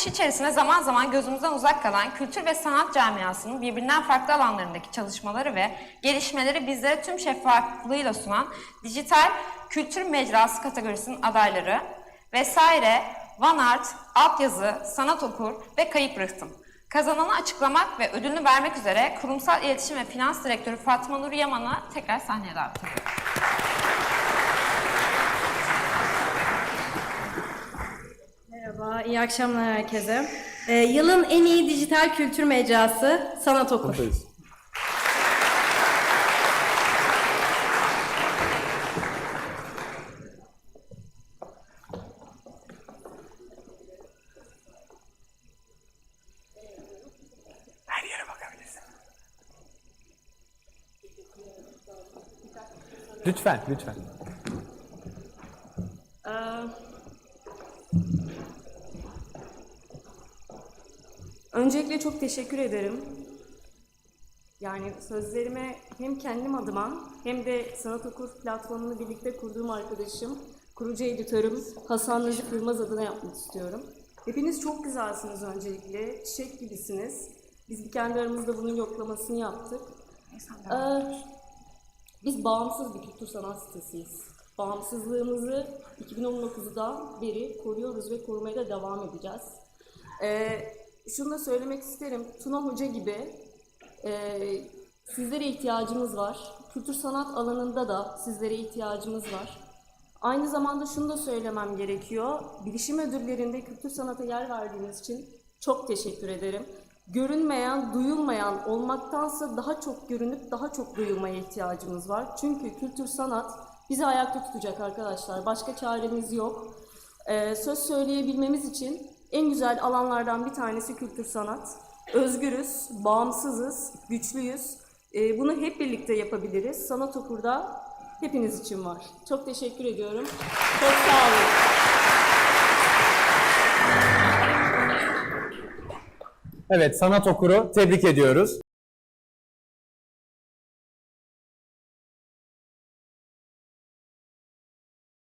akış içerisinde zaman zaman gözümüzden uzak kalan kültür ve sanat camiasının birbirinden farklı alanlarındaki çalışmaları ve gelişmeleri bizlere tüm şeffaflığıyla sunan dijital kültür mecrası kategorisinin adayları vesaire Vanart, Altyazı, Sanat Okur ve Kayıp Rıhtım. Kazananı açıklamak ve ödülünü vermek üzere Kurumsal İletişim ve Finans Direktörü Fatma Nur Yaman'ı tekrar sahneye davet ediyorum. Merhaba, iyi akşamlar herkese. Ee, yılın en iyi dijital kültür mecrası Sanat Okur. Buradayız. Her yere bakabilirsin. Lütfen, lütfen. Öncelikle çok teşekkür ederim. Yani sözlerime hem kendim adıma hem de Sanat Okur platformunu birlikte kurduğum arkadaşım, kurucu editörüm Hasan Necip Yılmaz adına yapmak istiyorum. Hepiniz çok güzelsiniz öncelikle, çiçek gibisiniz. Biz kendi aramızda bunun yoklamasını yaptık. Ee, biz bağımsız bir kültür sanat sitesiyiz. Bağımsızlığımızı 2019'dan beri koruyoruz ve korumaya da devam edeceğiz. Ee, şunu da söylemek isterim. Tuna Hoca gibi e, sizlere ihtiyacımız var. Kültür sanat alanında da sizlere ihtiyacımız var. Aynı zamanda şunu da söylemem gerekiyor. Bilişim ödüllerinde kültür sanata yer verdiğiniz için çok teşekkür ederim. Görünmeyen, duyulmayan olmaktansa daha çok görünüp daha çok duyulmaya ihtiyacımız var. Çünkü kültür sanat bizi ayakta tutacak arkadaşlar. Başka çaremiz yok. Ee, söz söyleyebilmemiz için en güzel alanlardan bir tanesi kültür sanat. Özgürüz, bağımsızız, güçlüyüz. Ee, bunu hep birlikte yapabiliriz. Sanat Okur'da hepiniz için var. Çok teşekkür ediyorum. Çok sağ olun. Evet, sanat okuru tebrik ediyoruz.